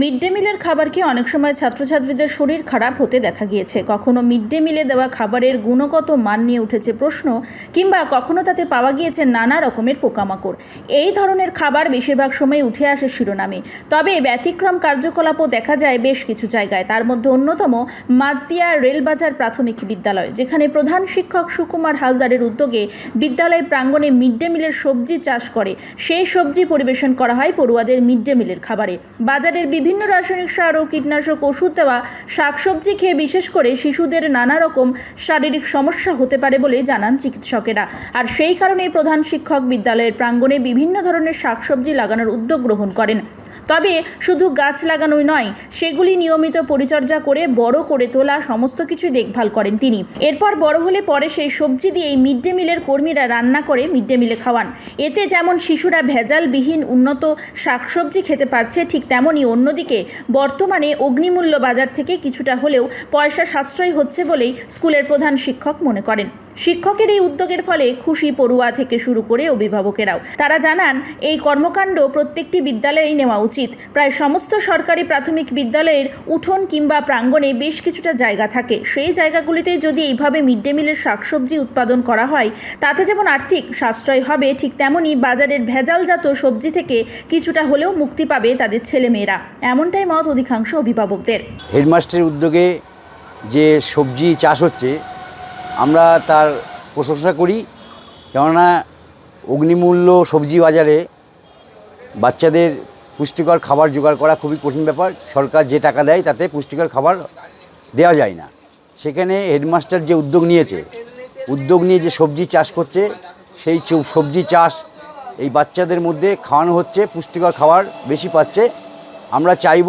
Mid day মিলের খাবার খেয়ে অনেক সময় ছাত্রছাত্রীদের শরীর খারাপ হতে দেখা গিয়েছে। কখনো মিড ডে মিলে দেওয়া খাবারের গুণগত মান নিয়ে উঠেছে প্রশ্ন, কিংবা কখনো তাতে পাওয়া গিয়েছে নানা রকমের পোকামাকড়। এই ধরনের খাবার বেশিরভাগ সময় উঠে আসে শিরোনামে। তবে ব্যতিক্রম কার্যকলাপও দেখা যায় বেশ কিছু জায়গায়। তার মধ্যে অন্যতম মাঝদিয়া রেলবাজার প্রাথমিক বিদ্যালয়, যেখানে প্রধান শিক্ষক সুকুমার হালদারের উদ্যোগে বিদ্যালয় প্রাঙ্গণে মিড ডে মিলের সবজি চাষ করে। সেই সবজি পরিবেশন করা হয় পড়ুয়াদের মিড ডে মিলের খাবারে। বাজারের বিভিন্ন রাসায়নিক সার ও কীটনাশক ওষুধ দেওয়া শাকসবজি খেয়ে বিশেষ করে শিশুদের নানা রকম শারীরিক সমস্যা হতে পারে বলে জানান চিকিৎসকেরা। আর সেই কারণে প্রধান শিক্ষক বিদ্যালয়ের প্রাঙ্গণে বিভিন্ন ধরনের শাকসবজি লাগানোর উদ্যোগ গ্রহণ করেন। তবে শুধু গাছ লাগানোই নয়, সেগুলি নিয়মিত পরিচর্যা করে বড় করে তোলা সমস্ত কিছু দেখভাল করেন তিনি। এরপর বড় হলে পরে সেই সবজি দিয়েই মিড ডে মিলের কর্মীরা রান্না করে মিড ডে মিলে খাওয়ান। এতে যেমন শিশুরা ভেজালবিহীন উন্নত শাকসবজি খেতে পারছে, ঠিক তেমনই অন্যদিকে বর্তমানে অগ্নিমূল্য বাজার থেকে কিছুটা হলেও পয়সা সাশ্রয় হচ্ছে বলেই স্কুলের প্রধান শিক্ষক মনে করেন। শিক্ষকের এই উদ্যোগের ফলে খুশি পড়ুয়া থেকে শুরু করে অভিভাবকেরাও। তারা জানান, এই কর্মকাণ্ড প্রত্যেকটি বিদ্যালয়েই নেওয়া উচিত। প্রায় সমস্ত সরকারি প্রাথমিক বিদ্যালয়ের উঠোন কিংবা প্রাঙ্গণে বেশ কিছুটা জায়গা থাকে। সেই জায়গাগুলিতে যদি এইভাবে মিড ডে মিলের শাকসবজি উৎপাদন করা হয়, তাতে যেমন আর্থিক সাশ্রয় হবে, ঠিক তেমনই বাজারের ভেজালজাত সবজি থেকে কিছুটা হলেও মুক্তি পাবে তাদের ছেলেমেয়েরা। এমনটাই মত অধিকাংশ অভিভাবকদের। হেডমাস্টারের উদ্যোগে যে সবজি চাষ হচ্ছে আমরা তার প্রশংসা করি। কেননা অগ্নিমূল্য সবজি বাজারে বাচ্চাদের পুষ্টিকর খাবার জোগাড় করা খুবই কঠিন ব্যাপার। সরকার যে টাকা দেয় তাতে পুষ্টিকর খাবার দেওয়া যায় না। সেখানে হেডমাস্টার যে উদ্যোগ নিয়েছে, উদ্যোগ নিয়ে যে সবজি চাষ করছে, সেই সবজি চাষ এই বাচ্চাদের মধ্যে খাওয়ানো হচ্ছে, পুষ্টিকর খাবার বেশি পাচ্ছে। আমরা চাইব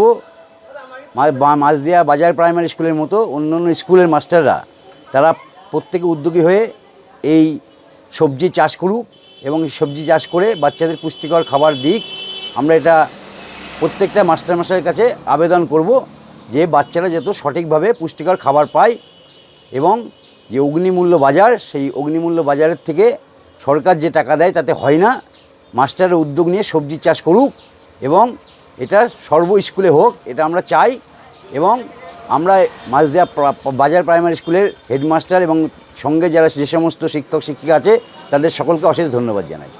মাঝদিয়া বাজার প্রাইমারি স্কুলের মতো অন্য অন্য স্কুলের মাস্টাররা, তারা প্রত্যেকে উদ্যোগী হয়ে এই সবজি চাষ করুক এবং সবজি চাষ করে বাচ্চাদের পুষ্টিকর খাবার দিক, আমরা এটা প্রত্যেকটা মাস্টার মশাইয়ের কাছে আবেদন করব যে বাচ্চারা যাতে সঠিকভাবে পুষ্টিকর খাবার পায় এবং যে অগ্নিমূল্য বাজার, সেই অগ্নিমূল্য বাজারের থেকে সরকার যে টাকা দেয় তাতে হয় না। মাস্টারের উদ্যোগ নিয়ে সবজি চাষ করুক এবং এটা সর্ব স্কুলে হোক, এটা আমরা চাই এবং আমরা মাঝদিয়া বাজার প্রাইমারি স্কুলের হেডমাস্টার এবং সঙ্গে যারা যে সমস্ত শিক্ষক শিক্ষিকা আছে, তাদের সকলকে অশেষ ধন্যবাদ জানাই।